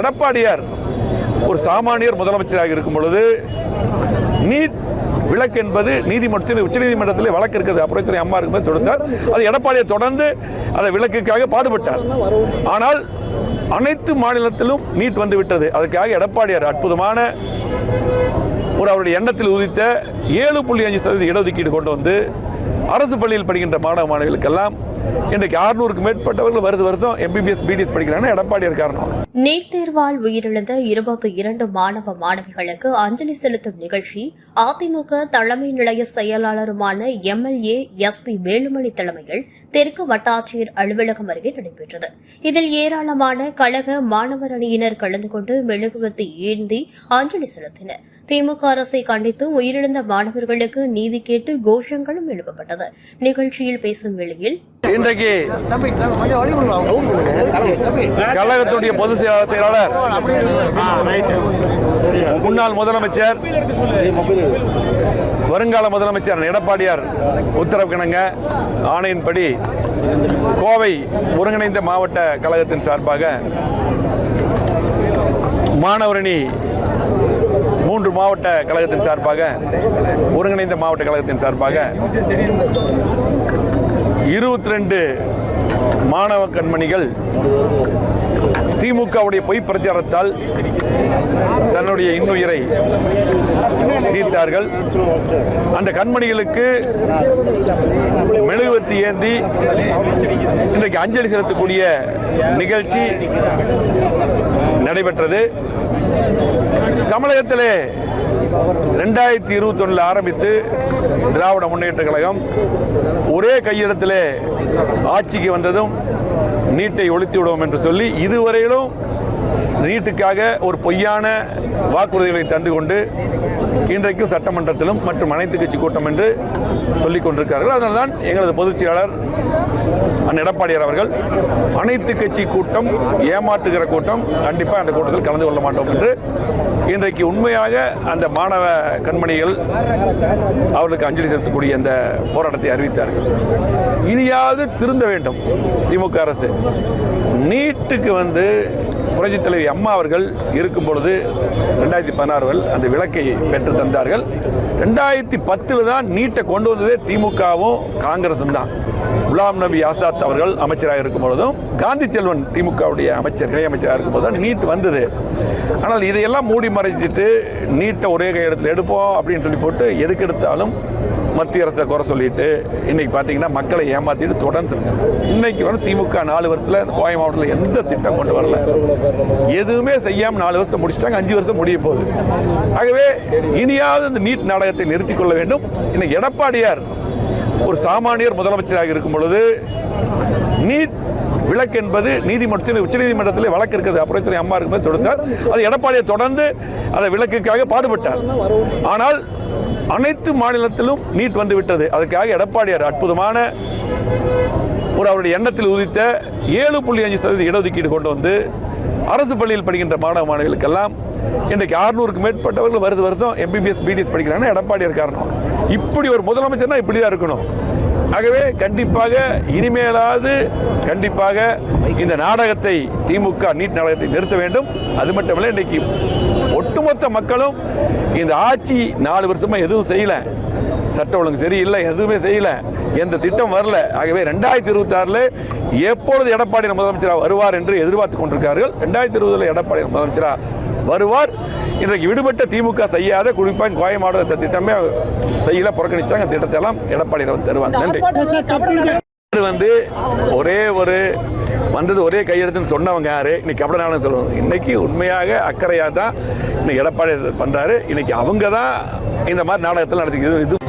எடப்பாடியார் ஒரு சாமானியர் முதலமைச்சராக இருக்கும் பொழுது நீட் விளக்கு என்பது நீதிமன்றத்தில் உச்சநீதிமன்றத்தில் வழக்கு இருக்கிறது அப்புறத்துறை அம்மா இருக்கும்போது தொடுத்தார். அது எடப்பாடியை தொடர்ந்து அதை விளக்குக்காக பாடுபட்டார். ஆனால் அனைத்து மாநிலத்திலும் நீட் வந்து விட்டது. அதுக்காக எடப்பாடியார் அற்புதமான ஒரு அவருடைய எண்ணத்தில் உதித்த ஏழு புள்ளி அஞ்சு சதவீத இடஒதுக்கீடு கொண்டு வந்து அரசு பள்ளியில் படிக்கின்ற மாணவ மாணவிகளுக்கெல்லாம் இன்றைக்கு அறுநூறுக்கு மேற்பட்டவர்கள் வருது வருஷம் எம்பிபிஎஸ் பிடிஎஸ் படிக்கிறாங்கன்னா எடப்பாடியார் காரணம். நீட் தேர்வால் உயிரிழந்த இருபத்தி இரண்டு மாணவ மாணவிகளுக்கு அஞ்சலி செலுத்தும் நிகழ்ச்சி அதிமுக தலைமை நிலைய செயலாளருமான எம்எல்ஏ எஸ் பி வேலுமணி தலைமையில் தெற்கு வட்டாட்சியர் அலுவலகம் அருகே நடைபெற்றது. இதில் ஏராளமான கழக மாணவர் அணியினர் கலந்து கொண்டு மெழுகுவத்தி ஏந்தி அஞ்சலி செலுத்தினர். திமுக அரசை கண்டித்து உயிரிழந்த மாணவர்களுக்கு நீதி கேட்டு கோஷங்களும் எழுப்பப்பட்டது. நிகழ்ச்சியில் பேசும் வேளையில் இன்றைக்கு கழகத்துடைய பொதுச் செயலாளர் செயலாளர். முன்னாள் முதலமைச்சர் வருங்கால முதலமைச்சர் எடப்பாடியார் உத்தரவு கிணங்க ஆணையின்படி கோவை ஒருங்கிணைந்த மாவட்ட கழகத்தின் சார்பாக மாணவரணி மூன்று மாவட்ட கழகத்தின் சார்பாக ஒருங்கிணைந்த மாவட்ட கழகத்தின் சார்பாக இருபத்தி ரெண்டு மாணவ கண்மணிகள் திமுகவுடைய பொய் பிரச்சாரத்தால் தன்னுடைய இன்னுயிரை நீட்டார்கள் அந்த கண்மணிகளுக்கு மெழுகுவத்தி ஏந்தி இன்றைக்கு அஞ்சலி செலுத்தக்கூடிய நிகழ்ச்சி நடைபெற்றது. தமிழகத்திலே ரெண்டாயிரத்தி இருபத்தி ஒன்றில் ஆரம்பித்து திராவிட முன்னேற்ற கழகம் ஒரே கையெழுத்திலே ஆட்சிக்கு வந்ததும் நீட்டை ஒழித்து விடுவோம் என்று சொல்லி இதுவரையிலும் நீட்டுக்காக ஒரு பொய்யான வாக்குறுதிகளை தந்து கொண்டு இன்றைக்கும் சட்டமன்றத்திலும் மற்றும் அனைத்து கட்சி கூட்டம் என்று சொல்லிக் கொண்டிருக்கிறார்கள். அதனால்தான் தான் எங்களது பொதுச் செயலாளர் அண்ணன் எடப்பாடியார் அவர்கள் அனைத்து கட்சி கூட்டம் ஏமாற்றுகிற கூட்டம் கண்டிப்பாக அந்த கூட்டத்தில் கலந்து கொள்ள மாட்டோம் என்று இன்றைக்கு உண்மையாக அந்த மாணவ கண்மணிகள் அவர்களுக்கு அஞ்சலி செலுத்தக்கூடிய அந்த போராட்டத்தை அறிவித்தார்கள். இனியாவது திருந்த வேண்டும் திமுக அரசு. நீட்டுக்கு வந்து புரட்சித் தலைவி அம்மா அவர்கள் இருக்கும் பொழுது ரெண்டாயிரத்தி பதினாறுகள் அந்த விளக்கை பெற்று தந்தார்கள். ரெண்டாயிரத்தி பத்தில் தான் நீட்டை கொண்டு வந்ததே திமுகவும் காங்கிரஸும் தான். குலாம் நபி ஆசாத் அவர்கள் அமைச்சராக இருக்கும் பொழுதும் காந்தி செல்வன் திமுகவுடைய அமைச்சர் இணையமைச்சராக இருக்கும் போது தான் நீட் வந்தது. ஆனால் இதையெல்லாம் மூடி மறைச்சிட்டு நீட்டை ஒரே கையெழுத்தில் எடுப்போம் அப்படின்னு சொல்லி போட்டு எதுக்கு எடுத்தாலும் மத்திய அரசை குறை சொல்லிட்டு இன்னைக்கு பார்த்தீங்கன்னா மக்களை ஏமாத்திட்டு தொடர்ந்து இருக்காங்க. இன்னைக்கு வந்து திமுக நாலு வருஷத்தில் கோவை மாவட்டத்தில் எந்த திட்டம் கொண்டு வரல. எதுவுமே செய்யாமல் நாலு வருஷம் முடிச்சிட்டாங்க அஞ்சு வருஷம் முடிய போகுது. ஆகவே இனியாவது இந்த நீட் நாடகத்தை நிறுத்தி கொள்ள வேண்டும். இன்னைக்கு எடப்பாடியார் ஒரு சாமானியர் முதலமைச்சராக இருக்கும் பொழுது நீட் விளக்கு என்பது நீதிமன்றத்தில் உச்சநீதிமன்றத்தில் வழக்கு இருக்குது. அப்புறத்துறை அம்மா இருக்கும்போது தொடுத்தார். அது எடப்பாடியை தொடர்ந்து அதை விளக்குக்காக பாடுபட்டார். ஆனால் அனைத்து மாநிலத்திலும் நீட் வந்து விட்டது அதுக்காக எடப்பாடியார் அற்புதமான ஒரு அவருடைய எண்ணத்தில் உதித்த ஏழு புள்ளி அஞ்சு சதவீத இடஒதுக்கீடு கொண்டு வந்து அரசு பள்ளியில் படிக்கின்ற மாணவ மாணவிகளுக்கெல்லாம் இன்றைக்கு அறுநூறுக்கு மேற்பட்டவர்கள் வருது வருஷம் எம்பிபிஎஸ் பிடிஎஸ் படிக்கிறாங்கன்னா எடப்பாடியார் காரணம். இப்படி ஒரு முதலமைச்சர்னா இப்படி தான் இருக்கணும். ஆகவே கண்டிப்பாக இனிமேலாவது கண்டிப்பாக இந்த நாடகத்தை திமுக நீட் நாடகத்தை நிறுத்த வேண்டும். அது மட்டுமல்ல இன்றைக்கு ஒட்டுமொத்த மக்களும் இந்த ஆட்சி நாலு வருஷமா எதுவும் செய்யல. சட்ட ஒழுங்கு சரியில்லை எதுவுமே செய்யல. எந்த திட்டம் வரல. ஆகவே ரெண்டாயிரத்தி இருபத்தி ஆறுல எப்பொழுது எடப்பாடி முதலமைச்சராக வருவார் என்று எதிர்பார்த்து கொண்டிருக்கிறார்கள். ரெண்டாயிரத்தி இருபதுல எடப்பாடி முதலமைச்சராக வருவார். இன்றைக்கு விடுபட்ட திமுக செய்யாத குறிப்பாக கோயம் திட்டமே செய்யல புறக்கணிச்சிட்டாங்க. திட்டத்தை எல்லாம் எடப்பாடி வந்து தருவாங்க நன்றி வந்து ஒரே ஒரு வந்தது ஒரே கையெழுத்துன்னு சொன்னவங்க யாரு? இன்னைக்கு அப்படி சொல்லுவாங்க. இன்னைக்கு உண்மையாக அக்கறையாக தான் இன்னைக்கு எடப்பாடி பண்றாரு. இன்னைக்கு அவங்க தான் இந்த மாதிரி நாடகத்தில் நடத்திக்கிறது இது